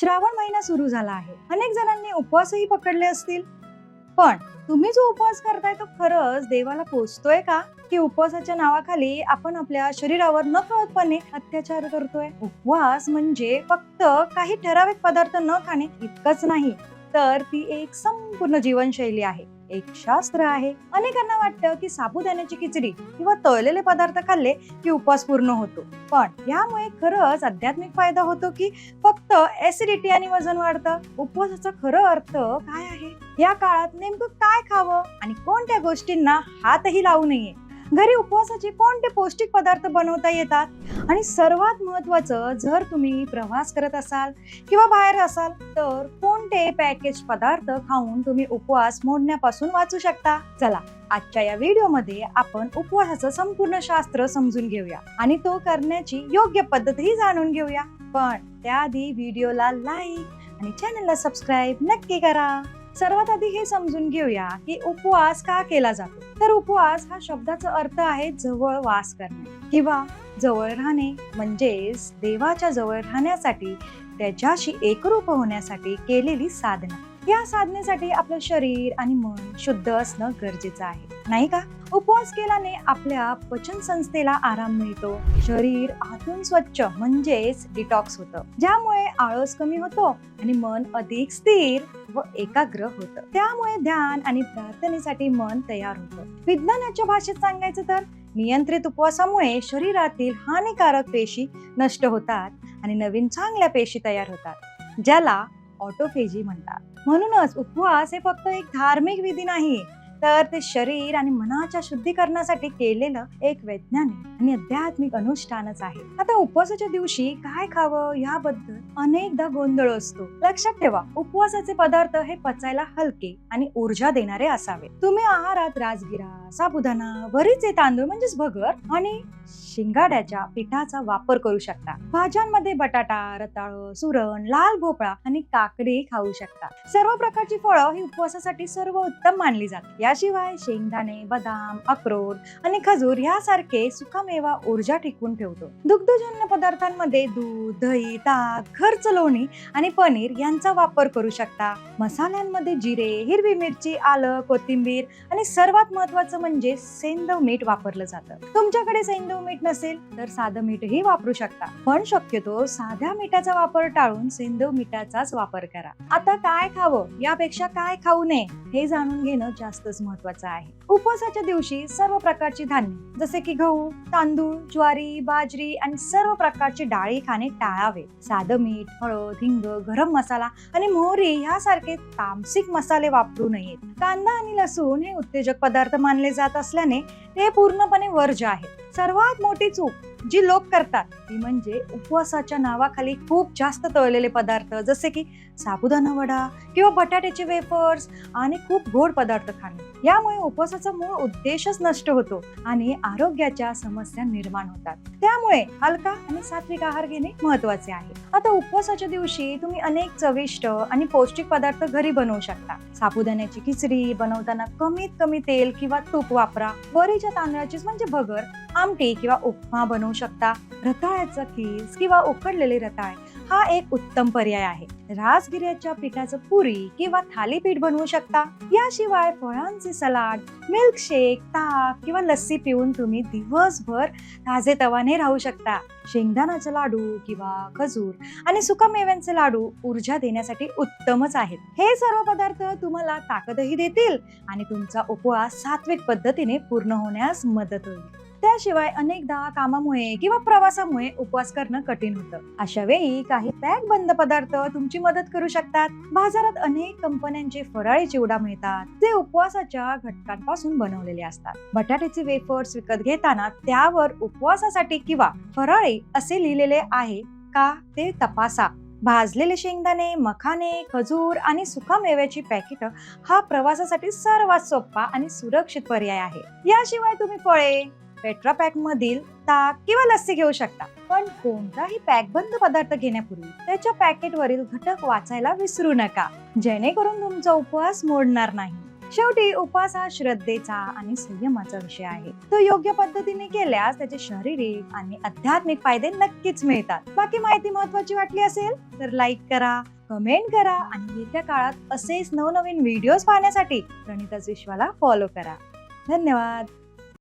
श्रावण महिना सुरू झाला आहे. अनेक जणांनी उपवासही पकडले असतील. पण तुम्ही जो उपवास करताय तो खरंच देवाला पोचतोय का? की उपवासाच्या नावाखाली आपण आपल्या शरीरावर नकळतपणे अत्याचार करतोय? उपवास म्हणजे फक्त काही ठराविक पदार्थ न खाणे इतकंच नाही तर ती एक संपूर्ण जीवनशैली आहे. एक शास्त्र आहे. अनेकांना वाटतं की साबुदाण्याची खिचडी किंवा तळलेले पदार्थ खाल्ले की उपवास पूर्ण होतो. पण यामुळे खरंच आध्यात्मिक फायदा होतो की फक्त ऍसिडिटी आणि वजन वाढतं? उपवासाचा खरं अर्थ काय आहे? या काळात नेमकं काय खावं? आणि कोणत्या गोष्टींना हातही लावू नये? घरी उपवासाचे कोणते पौष्टिक पदार्थ बनवता येतात? आणि सर्वात महत्वाचं जर तुम्ही प्रवास करत असाल किंवा बाहेर असाल तर कोणते पॅकेज पदार्थ खाऊन तुम्ही उपवास मोडण्यापासून वाचू शकता? चला आजच्या या व्हिडिओमध्ये आपण उपवासाचं संपूर्ण शास्त्र समजून घेऊया आणि तो करण्याची योग्य पद्धतही जाणून घेऊया. पण त्याआधी व्हिडिओला लाईक आणि चॅनलला सबस्क्राईब नक्की करा. सर्वात आधी हे समजून घेऊया की उपवास का केला जातो. तर उपवास हा शब्दाचा अर्थ आहे जवळ वास करणे किंवा जवळ राहणे म्हणजेच देवाच्या जवळ राहण्यासाठी त्याच्याशी एकरूप होण्यासाठी केलेली साधना. या साधनेसाठी आपलं शरीर आणि मन शुद्ध असणं गरजेचं आहे. नाही का? उपवास केल्याने आपल्या पचन संस्थेला आराम मिळतो. शरीर आतून स्वच्छ म्हणजेच डिटॉक्स होतं. ज्यामुळे आळस कमी होतो आणि मन अधिक स्थिर व एकाग्र होतं. त्यामुळे ध्यान आणि प्रार्थनेसाठी मन तयार होतं. विज्ञानाच्या भाषेत सांगायचं तर नियंत्रित उपवासामुळे शरीरातील हानिकारक पेशी नष्ट होतात आणि नवीन चांगल्या पेशी तयार होतात ज्याला ऑटोफेजी म्हणतात. म्हणूनच उपवास हे फक्त एक धार्मिक विधी नाही तर ते शरीर आणि मनाच्या शुद्धीकरणासाठी केलेलं एक वैज्ञानिक आणि आध्यात्मिक अनुष्ठानच आहे. आता उपवासाच्या दिवशी काय खावं याबद्दल अनेकदा गोंधळ असतो. लक्षात ठेवा उपवासाचे पदार्थ हे पचायला हलके आणि ऊर्जा देणारे असावे. तुम्ही आहारात राजगिरा साबुदाणा वरीचे तांदूळ म्हणजेच भगर आणि शिंगाड्याच्या पिठाचा वापर करू शकता. भाज्यांमध्ये बटाटा रताळ सुरण लाल भोपळा आणि काकडी खाऊ शकता. सर्व प्रकारची फळं ही उपवासासाठी सर्व उत्तम मानली जातात. याशिवाय शेंगदाणे बदाम अक्रोड आणि खजूर यासारखे सुकामेवा ऊर्जा टिकवून ठेवतो. दुग्धजन्य पदार्थांमध्ये दूध दही ताक खर्च लोणी आणि पनीर यांचा वापर करू शकता. मसाल्यांमध्ये जिरे हिरवी मिरची आलं कोथिंबीर आणि सर्वात महत्वाचं म्हणजे सेंदव मीठ वापरलं जातं. तुमच्याकडे सेंदव मीठ नसेल तर साधं मीठही वापरू शकता. पण शक्यतो साध्या मिठाचा वापर टाळून सेंदव मिठाचाच वापर करा. आता काय खावं? यापेक्षा काय खाऊ नये? हे जाणून घेणं जास्त जास्तच महत्त्वाचा आहे. उपवासाच्या दिवशी सर्व प्रकारची धान्य जसे की गहू तांदूळ ज्वारी बाजरी आणि सर्व प्रकारची डाळी खाणे टाळावे. साधं मीठ हळद हिंग गरम मसाला आणि मोहरी यासारखे तामसिक मसाले वापरू नयेत. कांदा आणि लसूण हे उत्तेजक पदार्थ मानले जात असल्याने ते पूर्णपणे वर्ज्य आहे. सर्वात मोठी चूक जी लोक करतात ती म्हणजे उपवासाच्या नावाखाली खूप जास्त तळलेले पदार्थ जसे की साबुदाणा वडा किंवा बटाट्याचे वेफर्स आणि खूप गोड पदार्थ खाणे. यामुळे उपवासाचा मूळ उद्देशच नष्ट होतो आणि आरोग्याच्या समस्या निर्माण होतात. त्यामुळे हलका आणि सात्विक आहार घेणे महत्त्वाचे आहे. आता उपवासाच्या दिवशी तुम्ही अनेक चविष्ट आणि पौष्टिक पदार्थ घरी बनवू शकता. साबुदाण्याची खिचडी बनवताना कमीत कमी तेल किंवा तूप वापरा. वरीच्या तांदळाचीच म्हणजे भगर आमटी किंवा उपमा बनवू शकता. रताळ्याचा कीस किंवा उकडलेले रताळ हा एक उत्तम पर्याय आहे. राजगिऱ्याच्या पिठाचं पुरी किंवा थालीपीठ बनवू शकता. याशिवाय फळांचे सलाड मिल्क शेक ताक किंवा लस्सी पिऊन तुम्ही दिवसभर ताजे तवाने राहू शकता. शेंगदाण्याचे लाडू किंवा खजूर आणि सुकामेव्यांचे लाडू ऊर्जा देण्यासाठी उत्तमच आहेत. हे सर्व पदार्थ तुम्हाला ताकदही देतील आणि तुमचा उपवास सात्विक पद्धतीने पूर्ण होण्यास मदत होईल. त्याशिवाय अनेकदा कामामुळे किंवा प्रवासामुळे उपवास करणं कठीण होतं. अशा वेळी काही पॅक बंद पदार्थ तुमची मदत करू शकतात. बाजारात अनेक कंपन्यांचे फराळी चिवडा मिळतात ते उपवासाच्या घटकांपासून बनवलेले असतात. बटाट्याचे वेफर्स विकत घेताना त्यावर उपवासासाठी किंवा फराळी असे लिहिलेले आहे का ते तपासा. भाजलेले शेंगदाणे मखाने खजूर आणि सुकामेव्याची पॅकेट हा प्रवासासाठी सर्वात सोपा आणि सुरक्षित पर्याय आहे. याशिवाय तुम्ही फळे पेट्रा पॅक मधील ताक किंवा लस्सी घेऊ शकता. पण कोणताही पॅक बंद पदार्थ घेण्यापूर्वी त्याच्या पॅकेटवरील घटक वाचायला विसरू नका. जेणेकरून तुमचा उपवास मोडणार नाही. शेवटी उपवास हा श्रद्धेचा आणि संयमाचा विषय आहे. तो योग्य पद्धतीने केल्यास त्याचे शारीरिक आणि आध्यात्मिक फायदे नक्कीच मिळतात. बाकी माहिती महत्वाची वाटली असेल तर लाईक करा कमेंट करा आणि येत्या काळात असेच नवनवीन व्हिडिओज पाहण्यासाठी प्रणिताच विश्वाला फॉलो करा. धन्यवाद.